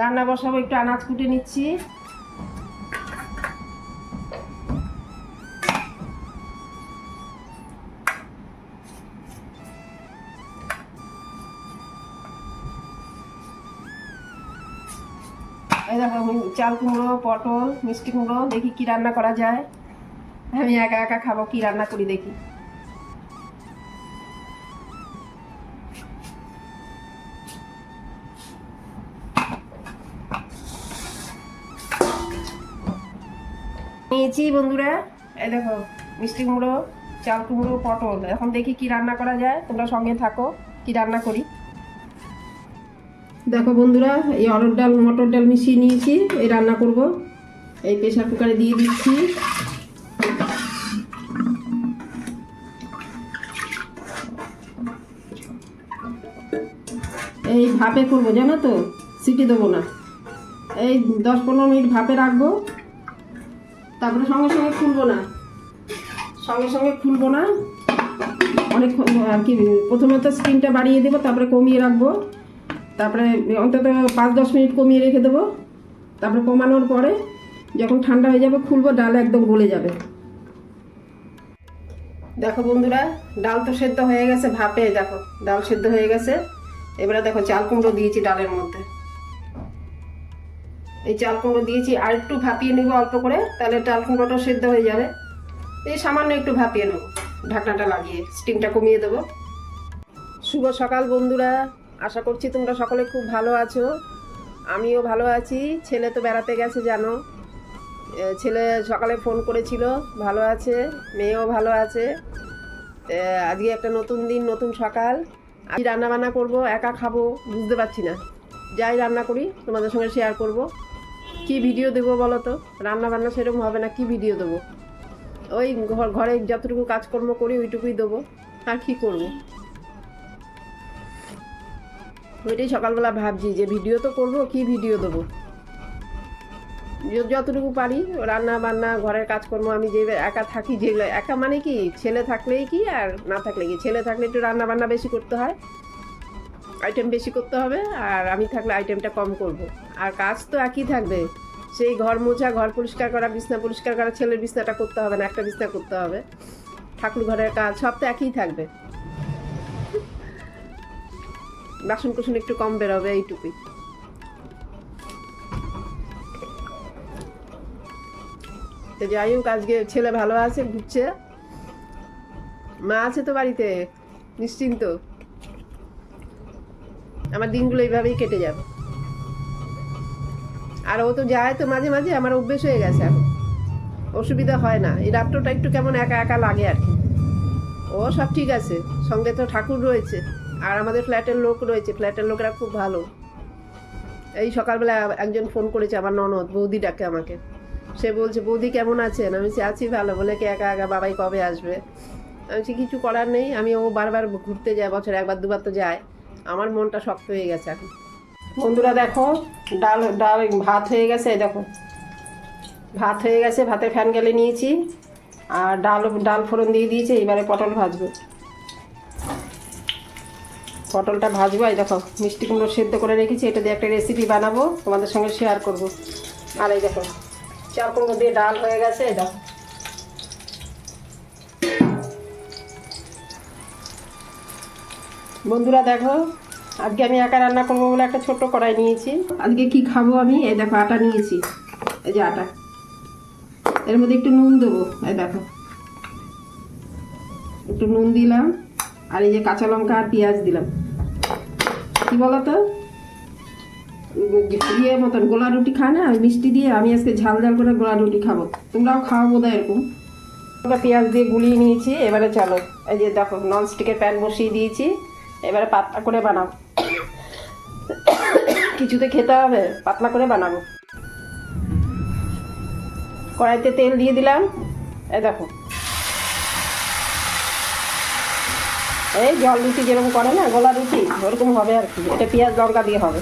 রান্না বসাবো, একটু আনাজ কুটে নিচ্ছি। চাল কুমড়ো, পটল, মিষ্টি কুমড়ো, দেখি কি রান্না করা যায়। আমি একা একা খাব, কি রান্না করি দেখি। নিয়েছি বন্ধুরা। এই দেখো, মিষ্টি কুমড়ো, চাল কুমড়ো, পটল। এখন দেখি কি রান্না করা যায়। তোমরা সঙ্গে থাকো, কি রান্না করি। দেখো বন্ধুরা, এই অরড় ডাল, মটর ডাল মিশিয়ে নিয়েছি। এই রান্না করব। এই প্রেশার কুকারে দিয়ে দিচ্ছি। এই ভাপে করব, জানো তো? সিটি দেবো না। এই দশ পনেরো মিনিট ভাপে রাখব। তারপরে সঙ্গে সঙ্গে খুলবো না। সঙ্গে সঙ্গে খুলবো না। অনেক আর কি, প্রথমে তো স্ক্রিনটা বাড়িয়ে দেবো, তারপরে কমিয়ে রাখব। তারপরে অন্তত পাঁচ দশ মিনিট কমিয়ে রেখে দেবো। তারপরে কমানোর পরে যখন ঠান্ডা হয়ে যাবে, খুলবো, ডাল একদম গলে যাবে। দেখো বন্ধুরা, ডাল তো সেদ্ধ হয়ে গেছে, ভাপে, দেখো, ডাল সেদ্ধ হয়ে গেছে। এবারে দেখো চাল কুমড়ো দিয়েছি ডালের মধ্যে। এই চাল কুমড়ো দিয়েছি, আর একটু ভাপিয়ে নেব অল্প করে, তাহলে চাল কুমড়োটা সেদ্ধ হয়ে যাবে। এই সামান্য একটু ভাপিয়ে নেব, ঢাকনাটা লাগিয়ে স্টিমটা কমিয়ে দেবো। শুভ সকাল বন্ধুরা, আশা করছি তোমরা সকলে খুব ভালো আছো। আমিও ভালো আছি, ছেলে তো বেড়াতে গেছে, জানো। ছেলে সকালে ফোন করেছিল, ভালো আছে, মেয়েও ভালো আছে। আজকে একটা নতুন দিন, নতুন সকাল। আজ রান্না বান্না করব, একা খাব, বুঝতে পারছি না। যাই রান্না করি, তোমাদের সঙ্গে শেয়ার করব। কি ভিডিও দেবো বলো তো রান্না বান্না সেরকম হবে না, কি ভিডিও দেবো? ওই ঘর ঘরে যতটুকু কাজকর্ম করি ওইটুকুই দেবো, আর কি করব? ওইটাই সকালবেলা ভাবছি যে ভিডিও তো করব, কি ভিডিও দেবো? যতটুকু পারি রান্না বান্না ঘরের কাজকর্ম, আমি যে একা থাকি, যেগুলো একা মানে কি? ছেলে থাকলেই কি আর না থাকলে কি? ছেলে থাকলে একটু রান্না বান্না বেশি করতে হয় আইটেম বেশি করতে হবে, আর আমি থাকলে আইটেমটা কম করব। আর কাজ তো একই থাকবে। সেই ঘর মোছা, ঘর পরিষ্কার করা, বিছনা পরিষ্কার করা, ছেলের বিছনাটা করতে হবে না, একটা বিছনা করতে হবে। ঠাকুর ঘরের কাজ সব তো একই থাকবে। বাসন কুসন একটু কম বেরোবে এইটুকুই। তো যাই হোক, আজকে ছেলে ভালো আছে, ঘুরছে। মা আছে তো বাড়িতে, নিশ্চিন্ত। আমার দিনগুলো এইভাবেই কেটে যাবে। আর ও তো যায় তো মাঝে মাঝে আমার অভ্যেস হয়ে গেছে এখন। অসুবিধা হয় না। এই রাত্রটা একটু কেমন একা একা লাগে আর কি। ও সব ঠিক আছে। সঙ্গে তো ঠাকুর রয়েছে। আর আমাদের ফ্ল্যাটের লোক রয়েছে। ফ্ল্যাটের লোকেরা খুব ভালো। এই সকালবেলা একজন ফোন করেছে আমার ননদ বৌদি ডাকে আমাকে। সে বলছে বৌদি কেমন আছেন? আমি বলছি, আছি ভালো। বলে কি একা একা বাবাই কবে আসবে? আমি বলছি, কিছু করার নেই। আমি ও বারবার ঘুরতে যায় বছরে একবার দুবার তো যায়। আমার মনটা শক্ত হয়ে গেছে এখন। বন্ধুরা দেখো, ডাল ডাল ভাত হয়ে গেছে দেখো। ভাত হয়ে গেছে, ভাতের ফ্যান গেলে নিয়েছি। আর ডাল ডাল ফোড়ন দিয়ে দিয়েছি এবারে পটল ভাজবো। পটলটা ভাজবো, এই দেখো, মিষ্টি কুমড়ো সেদ্ধ করে রেখেছি, এটা দিয়ে একটা রেসিপি বানাবো, তোমাদের সঙ্গে শেয়ার করব। আর এই দেখো চাল কুমড়ো দিয়ে ডাল হয়ে গেছে, এই দেখো। বন্ধুরা দেখো আজকে আমি একা রান্না করব বলে একটা ছোট্ট কড়াই নিয়েছি। আজকে কি খাব আমি? এই দেখো, আটা নিয়েছি। এই যে আটা। এর মধ্যে একটু নুন দেবো। এই দেখো। একটু নুন দিলাম, আর এই যে কাঁচা লঙ্কা আর পেঁয়াজ দিলাম। কি বলতো? ইয়ে মতন, গোলা রুটি খায় না? মিষ্টি দিয়ে আমি আজকে ঝাল ঝাল করে গোলা রুটি খাব। তোমরাও খাওয়া বোধ এরকম। লঙ্কা, পেঁয়াজ দিয়ে গুলিয়ে নিয়েছি, এবারে চলো। এই যে দেখো নন স্টিকের প্যান বসিয়ে দিয়েছি। এবারে পাতলা করে বানাবো কিছুতে খেতে হবে, পাতলা করে বানাবো। কড়াইতে তেল দিয়ে দিলাম এ দেখো। এই জল রুটি যেরকম করে না, গোলা রুটি, ওরকম হবে আর কি এটা পেঁয়াজ লঙ্কা দিয়ে হবে।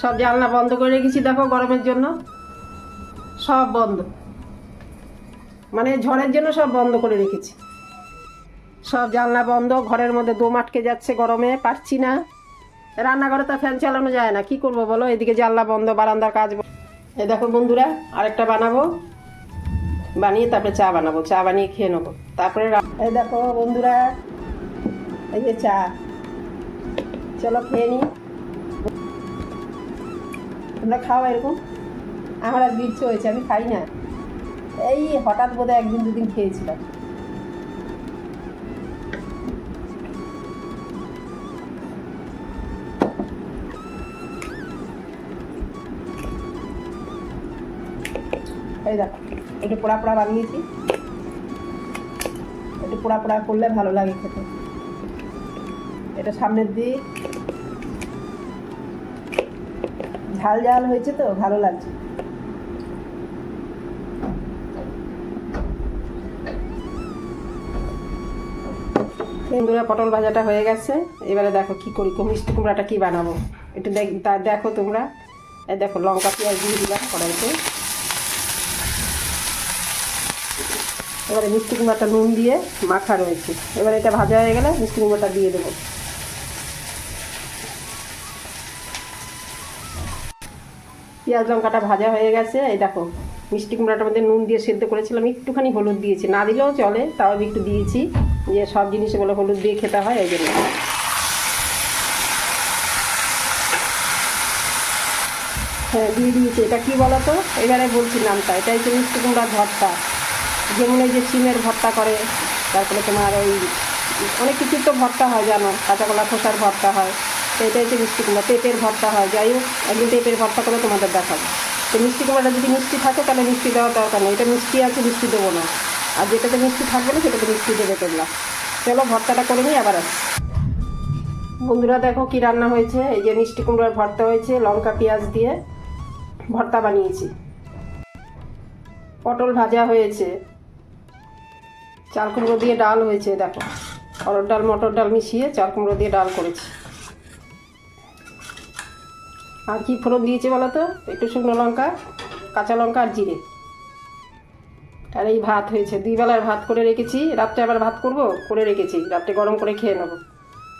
সব জানলা বন্ধ করে রেখেছি দেখো গরমের জন্য। সব বন্ধ। মানে ঝড়ের জন্য সব বন্ধ করে রেখেছি। সব জানলা বন্ধ, ঘরের মধ্যে দম আটকে যাচ্ছে গরমে, পারছি না। রান্নাঘরে তো ফ্যান চালানো যায় না, কি করব বলো? এদিকে জানলা বন্ধ, বারান্দার কাজ এই দেখো বন্ধুরা, আরেকটা বানাবো। বানিয়ে তারপরে চা বানাবো, চা বানিয়ে খেয়ে নেব। তারপরে এই দেখো বন্ধুরা, এই যে চা। চলো খেয়ে নিই তোমরা খাও এরকম। আমার আর বিচ্ছে হয়েছে, আমি খাই না। এই হঠাৎ বোধহয় একদিন দুদিন খেয়েছিলাম। এই দেখো, একটু পোড়া পোড়া বানিয়েছি। একটু পোড়া পোড়া করলে ভালো লাগে খেতে। এটা সামনের দিক। ঝাল ঝাল হয়েছে তো, ভালো লাগছে। বন্ধুরা পটল ভাজাটা হয়ে গেছে। এবারে দেখো কি করি, মিষ্টি কুমড়াটা কি বানাবো? একটু দেখ দেখো তোমরা। দেখো লঙ্কা, পেঁয়াজ দিয়ে দিলাম কড়াইতে। এবারে মিষ্টি কুমড়াটা নুন দিয়ে মাখা রয়েছে। এবার এটা ভাজা হয়ে গেলে মিষ্টি কুমড়াটা দিয়ে দেবো। পেঁয়াজ লঙ্কাটা ভাজা হয়ে গেছে। এই দেখো, মিষ্টি কুমড়াটার মধ্যে নুন দিয়ে সেদ্ধ করেছিলাম। একটুখানি হলুদ দিয়েছি। না দিলেও চলে, তাও আমি একটু দিয়েছি। যে সব জিনিসে বলে হলুদ দিয়ে খেতে হয়, এই জন্য। হ্যাঁ দিয়ে দিয়েছি। এটা কী বলো তো এবারে বলছি নামটা। এটাই হচ্ছে মিষ্টি কুমড়ার ভর্তা। যেমন এই যে সিমের ভর্তা করে, তারপরে তোমার ওই অনেক কিছুর তো ভর্তা হয়, জানো? কাঁচা কলা খোসার ভর্তা হয় তো এটা হচ্ছে মিষ্টি কুমড়া, পেঁপের ভর্তা হয়। যাই হোক, একদিন পেঁপের ভর্তা করে তোমাদের দেখাবো। তো মিষ্টি কুমড়াটা যদি মিষ্টি থাকে, তাহলে মিষ্টি দেওয়ার দরকার নেই। এটা মিষ্টি আছে, মিষ্টি দেবো না। আর যেটাতে মিষ্টি থাকবে না, সেটাতে মিষ্টি দেবে তোমরা। চলো, ভর্তাটা করে নিই, আবার আসি বন্ধুরা, দেখো কি রান্না হয়েছে। এই যে মিষ্টি কুমড়ার ভর্তা হয়েছে, লঙ্কা, পেঁয়াজ দিয়ে ভর্তা বানিয়েছি। পটল ভাজা হয়েছে। চাল কুমড়ো দিয়ে ডাল হয়েছে, দেখো। অরড় ডাল, মটর ডাল মিশিয়ে চাল কুমড়ো দিয়ে ডাল করেছি। আর কি ফোড়ন দিয়েছে বলো তো? একটু শুকনো লঙ্কা, কাঁচা লঙ্কা আর জিরে। আর এই ভাত হয়েছে। দুই বেলার ভাত করে রেখেছি। রাত্রে আবার ভাত করব, করে রেখেছি। রাত্রে গরম করে খেয়ে নেব।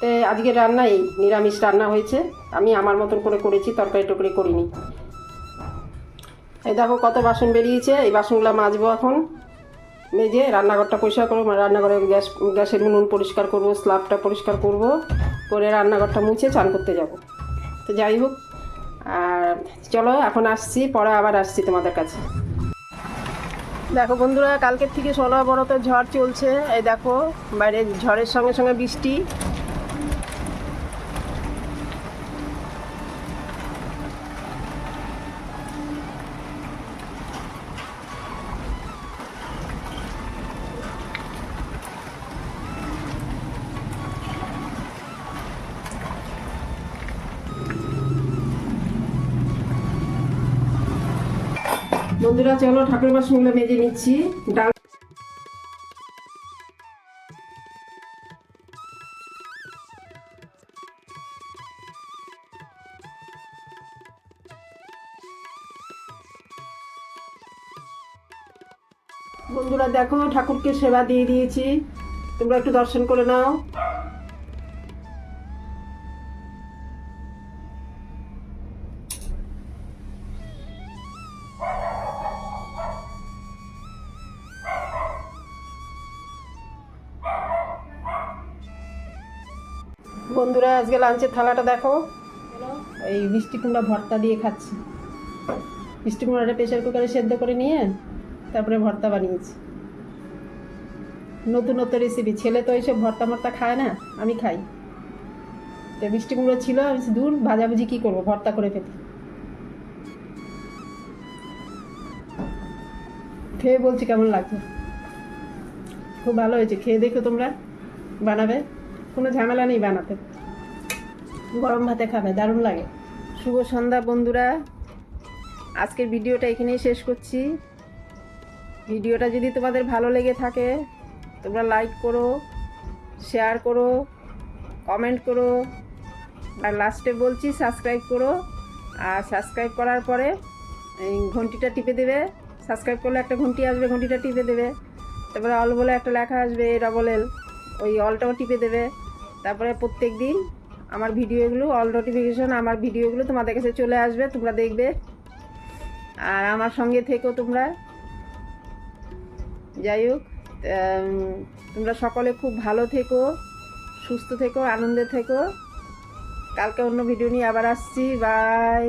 তো আজকে রান্না এই, নিরামিষ রান্না হয়েছে। আমি আমার মতন করে করেছি, তরকারি টরকারি করিনি। এই দেখো কত বাসন বেরিয়েছে। এই বাসনগুলো মাজবো এখন। মেজে রান্নাঘরটা পরিষ্কার করব রান্নাঘরে গ্যাস, গ্যাসের উনুন পরিষ্কার করব স্লাবটা পরিষ্কার করব, করে রান্নাঘরটা মুছে চান করতে যাব। তো যাই হোক, আর চলো এখন আসছি, পরে আবার আসছি তোমাদের কাছে। দেখো বন্ধুরা, কালকের থেকে ষোলো বড় তো ঝড় চলছে। এই দেখো, বাইরে ঝড়ের সঙ্গে সঙ্গে বৃষ্টি। বন্ধুরা, চলো ঠাকুর বাসনগুলো মেজে নিচ্ছি। ডাল বন্ধুরা, দেখো, ঠাকুরকে সেবা দিয়ে দিয়েছি। তোমরা একটু দর্শন করে নাও। বন্ধুরা আজকে লাঞ্চের থালাটা দেখো। এই মিষ্টি কুমড়া ভর্তা দিয়ে খাচ্ছি। মিষ্টি কুমড়াটা প্রেশার কুকারে সেদ্ধ করে নিয়ে তারপরে ভর্তা বানিয়েছি। নতুনত্ব রেসিপি ছেলে তো এইসব ভর্তা মর্তা খায় না আমি খাই। তো মিষ্টি কুমড়ো ছিল আমি দূর ভাজাভুজি কী করব? ভর্তা করে ফেলি। খেয়ে বলছি কেমন লাগছে? খুব ভালো হয়েছে। খেয়ে দেখো তোমরা বানাবে। কোনো ঝামেলা নেই বানাতে। গরম ভাতে খাবে, দারুণ লাগে। শুভ সন্ধ্যা বন্ধুরা। আজকের ভিডিওটা এখানেই শেষ করছি। ভিডিওটা যদি তোমাদের ভালো লেগে থাকে, তোমরা লাইক করো শেয়ার করো কমেন্ট করো, আর লাস্টে বলছি সাবস্ক্রাইব করো। আর সাবস্ক্রাইব করার পরে ঘন্টিটা টিপে দেবে। সাবস্ক্রাইব করলে একটা ঘন্টি আসবে, ঘন্টিটা টিপে দেবে। তারপরে অল বলে একটা লেখা আসবে ডবল এল ওই অলটাও টিপে দেবে। তারপরে প্রত্যেক দিন আমার ভিডিওগুলো অল নোটিফিকেশন আমার ভিডিওগুলো তোমাদের কাছে চলে আসবে, তোমরা দেখবে। আর আমার সঙ্গে থেকো তোমরা। যাই হোক তোমরা সকলে খুব ভালো থেকো, সুস্থ থেকো, আনন্দে থেকো। কালকে অন্য ভিডিও নিয়ে আবার আসছি বাই